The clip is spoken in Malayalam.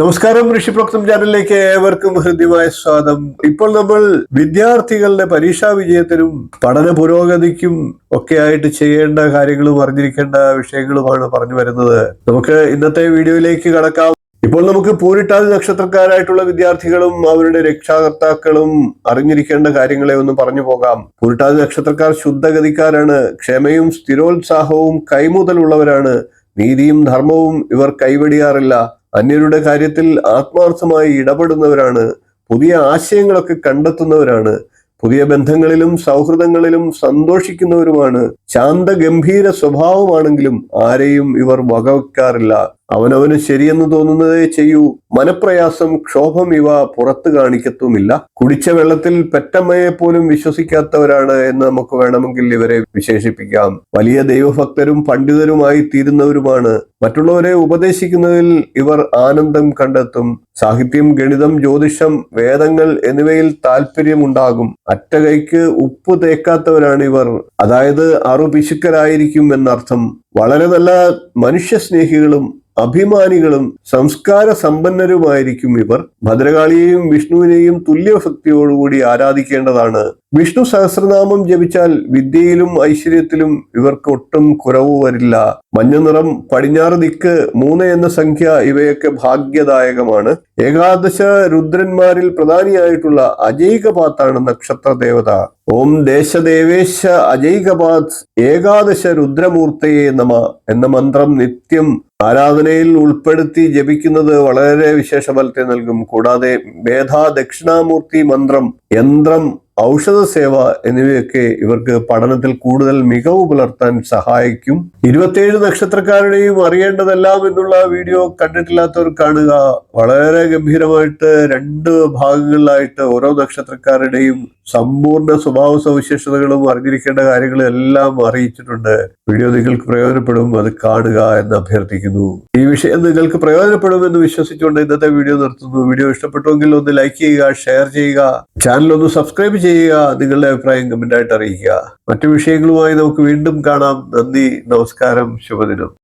നമസ്കാരം ഋഷിപ്രോക്തം ചാനലിലേക്ക് ഏവർക്കും ഹൃദ്യമായ സ്വാഗതം. ഇപ്പോൾ നമ്മൾ വിദ്യാർത്ഥികളുടെ പരീക്ഷാ വിജയത്തിനും പഠന പുരോഗതിക്കും ഒക്കെ ആയിട്ട് ചെയ്യേണ്ട കാര്യങ്ങളും അറിഞ്ഞിരിക്കേണ്ട വിഷയങ്ങളുമാണ് പറഞ്ഞു വരുന്നത്. നമുക്ക് ഇന്നത്തെ വീഡിയോയിലേക്ക് കടക്കാം. ഇപ്പോൾ നമുക്ക് പൂരിട്ടാതി നക്ഷത്രക്കാരായിട്ടുള്ള വിദ്യാർത്ഥികളും അവരുടെ രക്ഷാകർത്താക്കളും അറിഞ്ഞിരിക്കേണ്ട കാര്യങ്ങളെ ഒന്ന് പറഞ്ഞു പോകാം. പൂരിട്ടാതി നക്ഷത്രക്കാർ ശുദ്ധഗതിക്കാരാണ്. ക്ഷമയും സ്ഥിരോത്സാഹവും കൈമുതലുള്ളവരാണ്. നീതിയും ധർമ്മവും ഇവർ കൈവെടിയാറില്ല. അന്യരുടെ കാര്യത്തിൽ ആത്മാർത്ഥമായി ഇടപെടുന്നവരാണ് പുതിയ ആശയങ്ങളൊക്കെ കണ്ടെത്തുന്നവരാണ് പുതിയ ബന്ധങ്ങളിലും സൗഹൃദങ്ങളിലും സന്തോഷിക്കുന്നവരുമാണ് ശാന്തഗംഭീര സ്വഭാവമാണെങ്കിലും ആരെയും ഇവർ വകവെക്കാറില്ല. അവനവന് ശരിയെന്ന് തോന്നുന്നതേ ചെയ്യൂ. മനപ്രയാസം ക്ഷോഭം ഇവ പുറത്തു കാണിക്കത്തുമില്ല. കുടിച്ച വെള്ളത്തിൽ പെറ്റമ്മയെ പോലും വിശ്വസിക്കാത്തവരാണ് എന്ന് നമുക്ക് വേണമെങ്കിൽ ഇവരെ വിശേഷിപ്പിക്കാം. വലിയ ദൈവഭക്തരും പണ്ഡിതരുമായി തീരുന്നവരുമാണ്. മറ്റുള്ളവരെ ഉപദേശിക്കുന്നതിൽ ഇവർ ആനന്ദം കണ്ടെത്തും. സാഹിത്യം ഗണിതം ജ്യോതിഷം വേദങ്ങൾ എന്നിവയിൽ താല്പര്യമുണ്ടാകും അറ്റകൈക്ക് ഉപ്പ് തേക്കാത്തവരാണ് ഇവർ. അതായത് അറുപിശുക്കരായിരിക്കും എന്നർത്ഥം. വളരെ നല്ല മനുഷ്യസ്നേഹികളും അഭിമാനികളും സംസ്കാര സമ്പന്നരുമായിരിക്കും ഇവർ. ഭദ്രകാളിയെയും വിഷ്ണുവിനെയും തുല്യഭക്തിയോടുകൂടി ആരാധിക്കേണ്ടതാണ് വിഷ്ണു സഹസ്രനാമം ജപിച്ചാൽ വിദ്യയിലും ഐശ്വര്യത്തിലും ഇവർക്ക് ഒട്ടും കുറവ് വരില്ല. മഞ്ഞ നിറം പടിഞ്ഞാറ് ദിക്ക് മൂന്ന് എന്ന സംഖ്യ ഇവയൊക്കെ ഭാഗ്യദായകമാണ്. ഏകാദശ രുദ്രന്മാരിൽ പ്രധാനിയായിട്ടുള്ള അജൈകപാത്താണ് നക്ഷത്ര ദേവത ഓം ദേശദേവേശ അജൈകപാത് ഏകാദശ രുദ്രമൂർത്തയെ നമ എന്ന മന്ത്രം നിത്യം ആരാധനയിൽ ഉൾപ്പെടുത്തി ജപിക്കുന്നത് വളരെ വിശേഷ ഫലത്തെ നൽകും. കൂടാതെ മേധാ ദക്ഷിണാമൂർത്തി മന്ത്രം യന്ത്രം ഔഷധ സേവ എന്നിവയൊക്കെ ഇവർക്ക് പഠനത്തിൽ കൂടുതൽ മികവ് പുലർത്താൻ സഹായിക്കും. ഇരുപത്തിയേഴ് നക്ഷത്രക്കാരുടെയും അറിയേണ്ടതെല്ലാം എന്നുള്ള വീഡിയോ കണ്ടിട്ടില്ലാത്തവർ കാണുക. വളരെ ഗംഭീരമായിട്ട് രണ്ട് ഭാഗങ്ങളിലായിട്ട് ഓരോ നക്ഷത്രക്കാരുടെയും സമ്പൂർണ സ്വഭാവ സവിശേഷതകളും അറിഞ്ഞിരിക്കേണ്ട കാര്യങ്ങളും എല്ലാം അറിയിച്ചിട്ടുണ്ട്. വീഡിയോ നിങ്ങൾക്ക് പ്രയോജനപ്പെടും അത് കാണുക എന്ന് അഭ്യർത്ഥിക്കുന്നു. ഈ വിഷയം നിങ്ങൾക്ക് പ്രയോജനപ്പെടുമെന്ന് വിശ്വസിച്ചുകൊണ്ട് ഇന്നത്തെ വീഡിയോ നിർത്തുന്നു. വീഡിയോ ഇഷ്ടപ്പെട്ടുവെങ്കിൽ ഒന്ന് ലൈക്ക് ചെയ്യുക ഷെയർ ചെയ്യുക. ചാനൽ ഒന്ന് സബ്സ്ക്രൈബ് ചെയ്യുക നിങ്ങളുടെ അഭിപ്രായം കമന്റായിട്ട് അറിയിക്കുക. മറ്റു വിഷയങ്ങളുമായി നമുക്ക് വീണ്ടും കാണാം. നന്ദി നമസ്കാരം ശുഭദിനം.